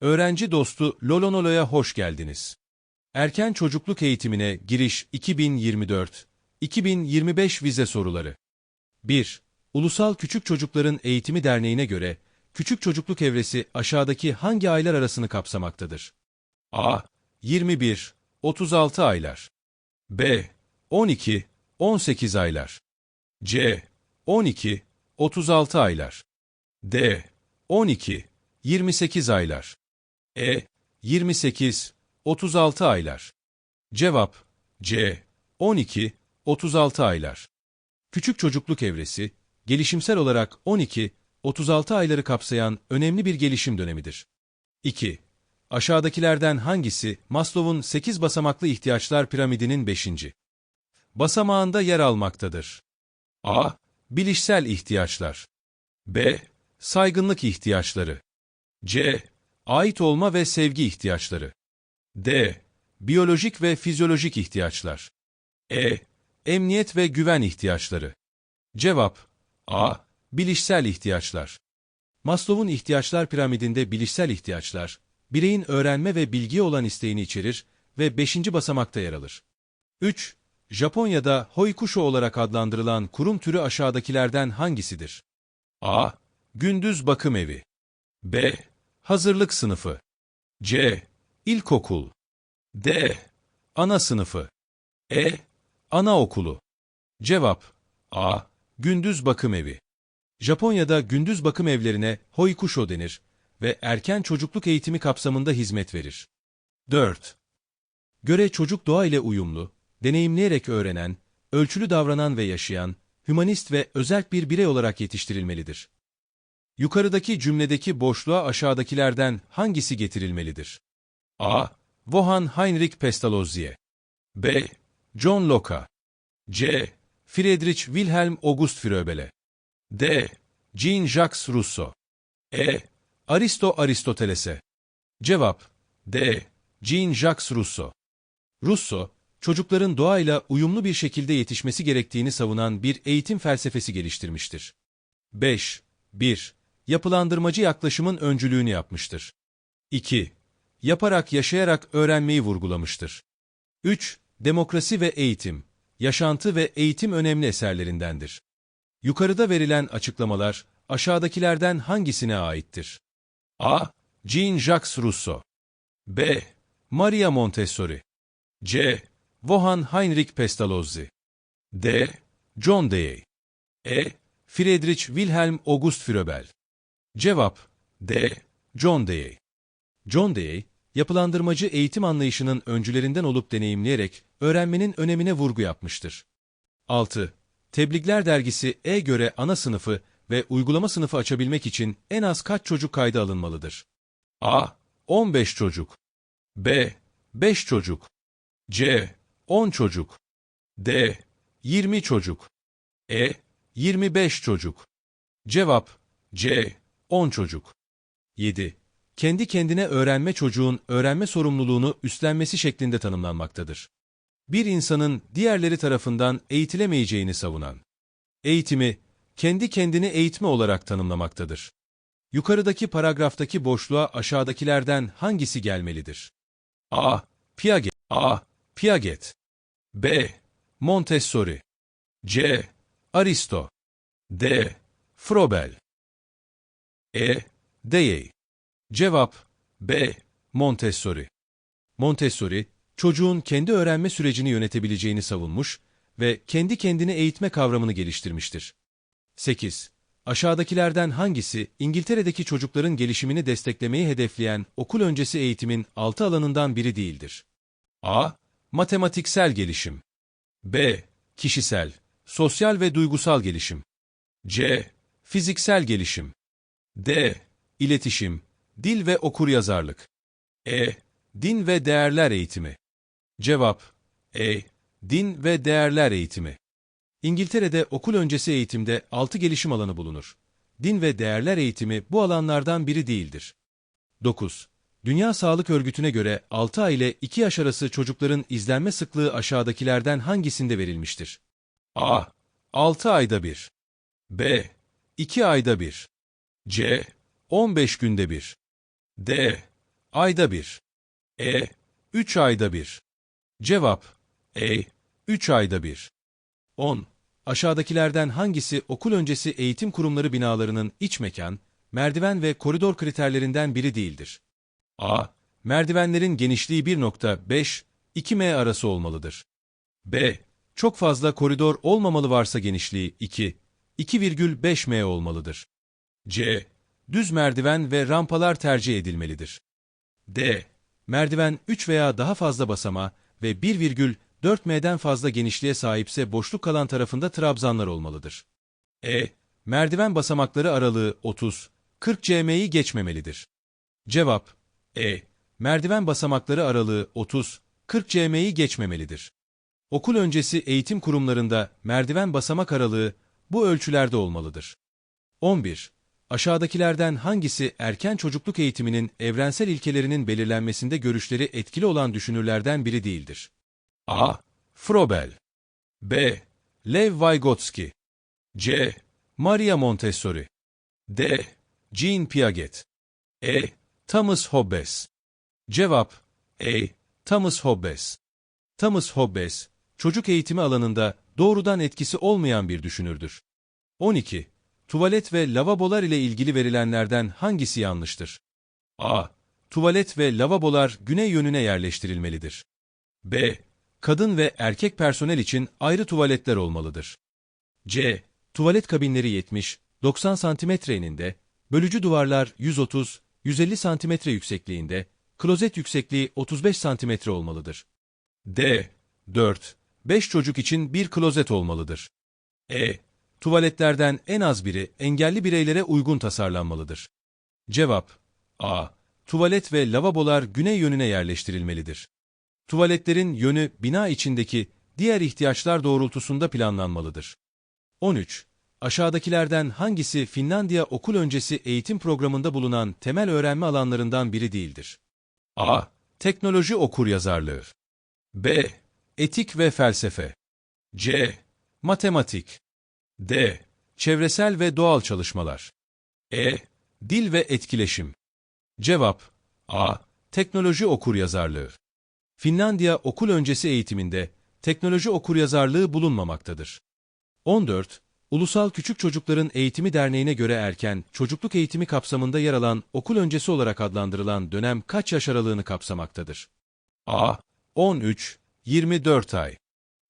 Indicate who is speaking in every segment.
Speaker 1: Öğrenci dostu Lolonolo'ya hoş geldiniz. Erken çocukluk eğitimine giriş 2024-2025 vize soruları. 1. Ulusal Küçük Çocukların Eğitimi Derneği'ne göre küçük çocukluk evresi aşağıdaki hangi aylar arasını kapsamaktadır? A. 21 36 aylar. B. 12 18 aylar. C. 12 36 aylar. D. 12 28 aylar. E. 28 36 aylar. Cevap C. 12 36 aylar. Küçük çocukluk evresi, gelişimsel olarak 12-36 ayları kapsayan önemli bir gelişim dönemidir. 2. Aşağıdakilerden hangisi Maslow'un 8 basamaklı ihtiyaçlar piramidinin 5. basamağında yer almaktadır? A. Bilişsel ihtiyaçlar. B. Saygınlık ihtiyaçları. C. Ait olma ve sevgi ihtiyaçları. D. Biyolojik ve fizyolojik ihtiyaçlar. E. Emniyet ve güven ihtiyaçları. Cevap A. Bilişsel ihtiyaçlar. Maslow'un ihtiyaçlar piramidinde bilişsel ihtiyaçlar, bireyin öğrenme ve bilgiye olan isteğini içerir ve 5. basamakta yer alır. 3. Japonya'da hoikusho olarak adlandırılan kurum türü aşağıdakilerden hangisidir? A. Gündüz bakım evi. B. Hazırlık sınıfı. C. İlkokul. D. Ana sınıfı. E. Anaokulu. Cevap A. Gündüz bakım evi. Japonya'da gündüz bakım evlerine hoikusho denir ve erken çocukluk eğitimi kapsamında hizmet verir. 4. Göre çocuk doğa ile uyumlu, deneyimleyerek öğrenen, ölçülü davranan ve yaşayan, hümanist ve özerk bir birey olarak yetiştirilmelidir. Yukarıdaki cümledeki boşluğa aşağıdakilerden hangisi getirilmelidir? A. Johann Heinrich Pestalozzi B. John Locke C. Friedrich Wilhelm August Fröbele D. Jean-Jacques Rousseau E. Aristo Aristoteles'e Cevap D. Jean-Jacques Rousseau Rousseau, çocukların doğayla uyumlu bir şekilde yetişmesi gerektiğini savunan bir eğitim felsefesi geliştirmiştir. 5. 1. Yapılandırmacı yaklaşımın öncülüğünü yapmıştır. 2. Yaparak yaşayarak öğrenmeyi vurgulamıştır. 3. Demokrasi ve eğitim, yaşantı ve eğitim önemli eserlerindendir. Yukarıda verilen açıklamalar aşağıdakilerden hangisine aittir? A. Jean-Jacques Rousseau B. Maria Montessori C. Johann Heinrich Pestalozzi D. John Dewey E. Friedrich Wilhelm August Fröbel Cevap D. John Dewey John Dewey, yapılandırmacı eğitim anlayışının öncülerinden olup deneyimleyerek öğrenmenin önemine vurgu yapmıştır. 6. Tebrikler dergisi E göre ana sınıfı ve uygulama sınıfı açabilmek için en az kaç çocuk kayda alınmalıdır? A. 15 çocuk B. 5 çocuk C. 10 çocuk D. 20 çocuk E. 25 çocuk Cevap C. 10 çocuk 7. Kendi kendine öğrenme çocuğun öğrenme sorumluluğunu üstlenmesi şeklinde tanımlanmaktadır. Bir insanın diğerleri tarafından eğitilemeyeceğini savunan. Eğitimi, kendi kendini eğitme olarak tanımlamaktadır. Yukarıdaki paragraftaki boşluğa aşağıdakilerden hangisi gelmelidir? A. Piaget A. Piaget B. Montessori C. Aristo D. Froebel E. Dewey Cevap B. Montessori Montessori, çocuğun kendi öğrenme sürecini yönetebileceğini savunmuş ve kendi kendini eğitme kavramını geliştirmiştir. 8. Aşağıdakilerden hangisi İngiltere'deki çocukların gelişimini desteklemeyi hedefleyen okul öncesi eğitimin altı alanından biri değildir? A. Matematiksel gelişim B. Kişisel, sosyal ve duygusal gelişim C. Fiziksel gelişim D. İletişim, dil ve okuryazarlık E. Din ve değerler eğitimi Cevap E. Din ve değerler eğitimi İngiltere'de okul öncesi eğitimde altı gelişim alanı bulunur. Din ve değerler eğitimi bu alanlardan biri değildir. 9. Dünya Sağlık Örgütü'ne göre 6 ay ile 2 yaş arası çocukların izlenme sıklığı aşağıdakilerden hangisinde verilmiştir? A. 6 ayda bir. B. 2 ayda bir. C. 15 günde bir. D. Ayda bir. E. Üç ayda bir. Cevap. E. Üç ayda bir. 10. Aşağıdakilerden hangisi okul öncesi eğitim kurumları binalarının iç mekan, merdiven ve koridor kriterlerinden biri değildir? A. Merdivenlerin genişliği 1.5, 2 m arası olmalıdır. B. Çok fazla koridor olmamalı varsa genişliği 2, 2,5 m olmalıdır. C. Düz merdiven ve rampalar tercih edilmelidir. D. Merdiven 3 veya daha fazla basama ve 1,4 m'den fazla genişliğe sahipse boşluk kalan tarafında trabzanlar olmalıdır. E. Merdiven basamakları aralığı 30, 40 cm'yi geçmemelidir. Cevap E. Merdiven basamakları aralığı 30, 40 cm'yi geçmemelidir. Okul öncesi eğitim kurumlarında merdiven basamak aralığı bu ölçülerde olmalıdır. 11. Aşağıdakilerden hangisi erken çocukluk eğitiminin evrensel ilkelerinin belirlenmesinde görüşleri etkili olan düşünürlerden biri değildir? A. Froebel B. Lev Vygotsky C. Maria Montessori D. Jean Piaget E. Thomas Hobbes Cevap E. Thomas Hobbes Thomas Hobbes, çocuk eğitimi alanında doğrudan etkisi olmayan bir düşünürdür. 12. Tuvalet ve lavabolar ile ilgili verilenlerden hangisi yanlıştır? A. Tuvalet ve lavabolar güney yönüne yerleştirilmelidir. B. Kadın ve erkek personel için ayrı tuvaletler olmalıdır. C. Tuvalet kabinleri 70-90 cm eninde, bölücü duvarlar 130-150 cm yüksekliğinde, klozet yüksekliği 35 cm olmalıdır. D. 4. 5 çocuk için bir klozet olmalıdır. E. Tuvaletlerden en az biri engelli bireylere uygun tasarlanmalıdır. Cevap A. Tuvalet ve lavabolar güney yönüne yerleştirilmelidir. Tuvaletlerin yönü bina içindeki diğer ihtiyaçlar doğrultusunda planlanmalıdır. 13. Aşağıdakilerden hangisi Finlandiya okul öncesi eğitim programında bulunan temel öğrenme alanlarından biri değildir? A. Teknoloji okur yazarlığı. B. Etik ve felsefe. C. Matematik. D. Çevresel ve doğal çalışmalar. E. Dil ve etkileşim. Cevap A. Teknoloji okuryazarlığı. Finlandiya okul öncesi eğitiminde teknoloji okuryazarlığı bulunmamaktadır. 14. Ulusal Küçük Çocukların Eğitimi Derneği'ne göre erken, çocukluk eğitimi kapsamında yer alan okul öncesi olarak adlandırılan dönem kaç yaş aralığını kapsamaktadır? A. 13-24 ay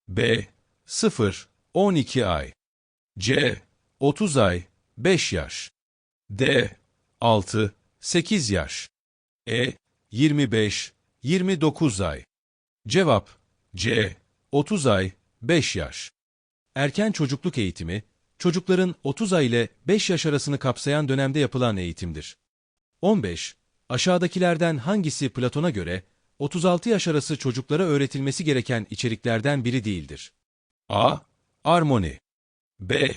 Speaker 1: B. 0-12 ay C. 30 ay 5 yaş D. 6-8 yaş E. 25-29 ay Cevap C. 30 ay 5 yaş Erken çocukluk eğitimi, çocukların 30 ay ile 5 yaş arasını kapsayan dönemde yapılan eğitimdir. 15. Aşağıdakilerden hangisi Platon'a göre 36 yaş arası çocuklara öğretilmesi gereken içeriklerden biri değildir? A. Armoni B.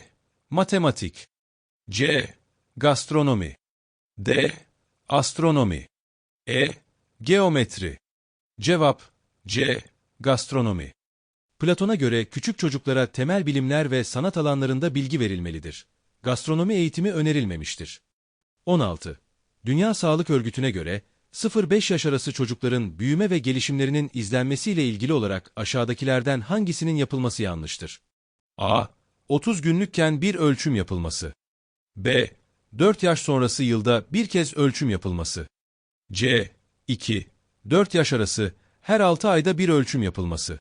Speaker 1: Matematik C. Gastronomi D. Astronomi E. Geometri Cevap C. Gastronomi Platon'a göre küçük çocuklara temel bilimler ve sanat alanlarında bilgi verilmelidir. Gastronomi eğitimi önerilmemiştir. 16. Dünya Sağlık Örgütü'ne göre 0-5 yaş arası çocukların büyüme ve gelişimlerinin izlenmesiyle ilgili olarak aşağıdakilerden hangisinin yapılması yanlıştır? A. 30 günlükken bir ölçüm yapılması. B. 4 yaş sonrası yılda bir kez ölçüm yapılması. C. 2. 4 yaş arası her 6 ayda bir ölçüm yapılması.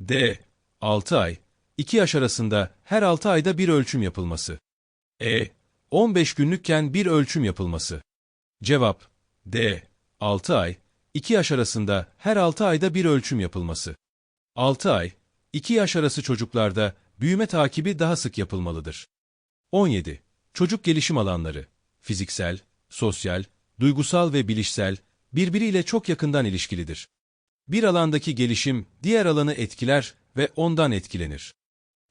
Speaker 1: D. 6 ay, 2 yaş arasında her 6 ayda bir ölçüm yapılması. E. 15 günlükken bir ölçüm yapılması. Cevap D. 6 ay, 2 yaş arasında her 6 ayda bir ölçüm yapılması. 6 ay, 2 yaş arası çocuklarda büyüme takibi daha sık yapılmalıdır. 17. Çocuk gelişim alanları, fiziksel, sosyal, duygusal ve bilişsel, birbiriyle çok yakından ilişkilidir. Bir alandaki gelişim diğer alanı etkiler ve ondan etkilenir.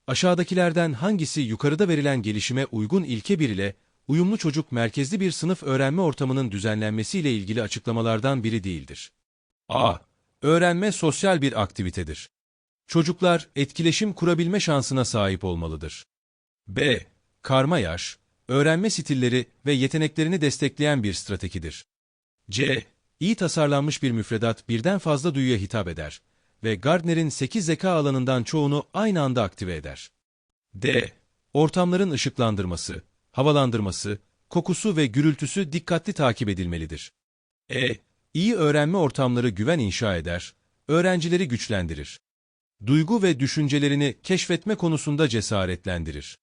Speaker 1: Aşağıdakilerden hangisi yukarıda verilen gelişime uygun ilke bir ile uyumlu çocuk merkezli bir sınıf öğrenme ortamının düzenlenmesiyle ilgili açıklamalardan biri değildir? A. Öğrenme sosyal bir aktivitedir. Çocuklar etkileşim kurabilme şansına sahip olmalıdır. B. Karma yaş, öğrenme stilleri ve yeteneklerini destekleyen bir stratejidir. C. iyi tasarlanmış bir müfredat birden fazla duyuya hitap eder ve Gardner'in 8 zeka alanından çoğunu aynı anda aktive eder. D. Ortamların ışıklandırması, havalandırması, kokusu ve gürültüsü dikkatli takip edilmelidir. E. İyi öğrenme ortamları güven inşa eder, öğrencileri güçlendirir. Duygu ve düşüncelerini keşfetme konusunda cesaretlendirir.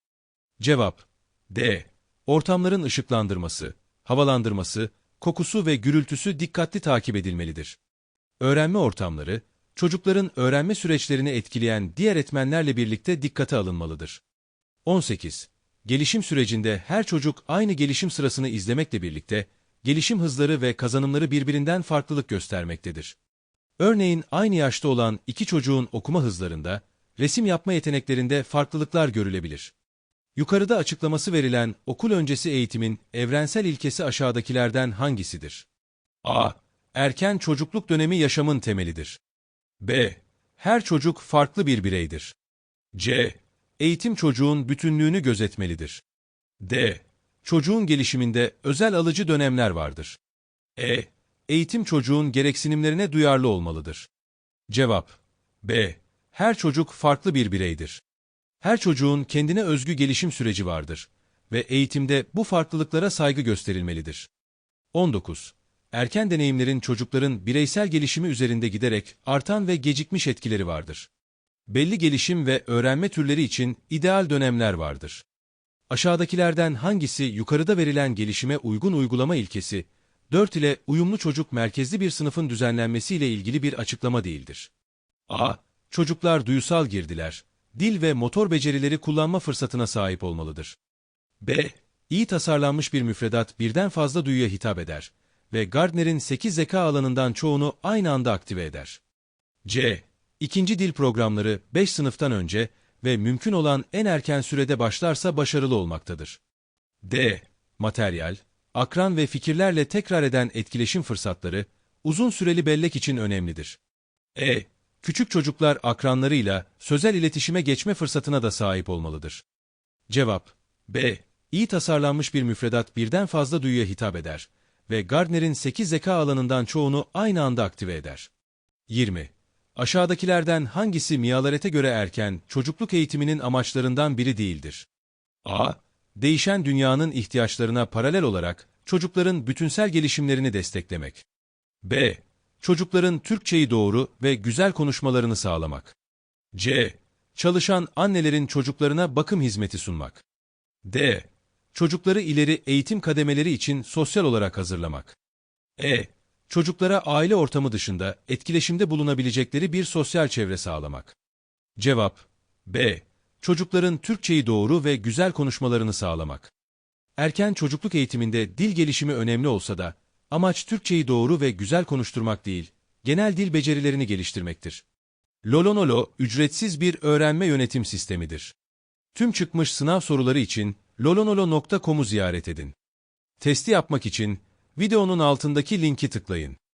Speaker 1: Cevap D. Ortamların ışıklandırması, havalandırması, kokusu ve gürültüsü dikkatli takip edilmelidir. Öğrenme ortamları, çocukların öğrenme süreçlerini etkileyen diğer etmenlerle birlikte dikkate alınmalıdır. 18. Gelişim sürecinde her çocuk aynı gelişim sırasını izlemekle birlikte, gelişim hızları ve kazanımları birbirinden farklılık göstermektedir. Örneğin aynı yaşta olan iki çocuğun okuma hızlarında, resim yapma yeteneklerinde farklılıklar görülebilir. Yukarıda açıklaması verilen okul öncesi eğitimin evrensel ilkesi aşağıdakilerden hangisidir? A. Erken çocukluk dönemi yaşamın temelidir. B. Her çocuk farklı bir bireydir. C. Eğitim çocuğun bütünlüğünü gözetmelidir. D. Çocuğun gelişiminde özel alıcı dönemler vardır. E. Eğitim çocuğun gereksinimlerine duyarlı olmalıdır. Cevap B. Her çocuk farklı bir bireydir. Her çocuğun kendine özgü gelişim süreci vardır ve eğitimde bu farklılıklara saygı gösterilmelidir. 19. Erken deneyimlerin çocukların bireysel gelişimi üzerinde giderek artan ve gecikmiş etkileri vardır. Belli gelişim ve öğrenme türleri için ideal dönemler vardır. Aşağıdakilerden hangisi yukarıda verilen gelişime uygun uygulama ilkesi, 4 ile uyumlu çocuk merkezli bir sınıfın düzenlenmesiyle ilgili bir açıklama değildir? A. Çocuklar duysal girdiler, dil ve motor becerileri kullanma fırsatına sahip olmalıdır. B. İyi tasarlanmış bir müfredat birden fazla duyuya hitap eder ve Gardner'in 8 zeka alanından çoğunu aynı anda aktive eder. C. İkinci dil programları 5 sınıftan önce ve mümkün olan en erken sürede başlarsa başarılı olmaktadır. D. Materyal, akran ve fikirlerle tekrar eden etkileşim fırsatları uzun süreli bellek için önemlidir. E. Küçük çocuklar akranlarıyla sözel iletişime geçme fırsatına da sahip olmalıdır. Cevap B. İyi tasarlanmış bir müfredat birden fazla duyuya hitap eder ve Gardner'in 8 zeka alanından çoğunu aynı anda aktive eder. 20. Aşağıdakilerden hangisi miyalarete göre erken çocukluk eğitiminin amaçlarından biri değildir? A. Değişen dünyanın ihtiyaçlarına paralel olarak çocukların bütünsel gelişimlerini desteklemek. B. Çocukların Türkçeyi doğru ve güzel konuşmalarını sağlamak. C. Çalışan annelerin çocuklarına bakım hizmeti sunmak. D. Çocukları ileri eğitim kademeleri için sosyal olarak hazırlamak. E. Çocuklara aile ortamı dışında etkileşimde bulunabilecekleri bir sosyal çevre sağlamak. Cevap B. Çocukların Türkçeyi doğru ve güzel konuşmalarını sağlamak. Erken çocukluk eğitiminde dil gelişimi önemli olsa da, amaç Türkçeyi doğru ve güzel konuşturmak değil, genel dil becerilerini geliştirmektir. Lolonolo, ücretsiz bir öğrenme yönetim sistemidir. Tüm çıkmış sınav soruları için lolonolo.com'u ziyaret edin. Testi yapmak için videonun altındaki linki tıklayın.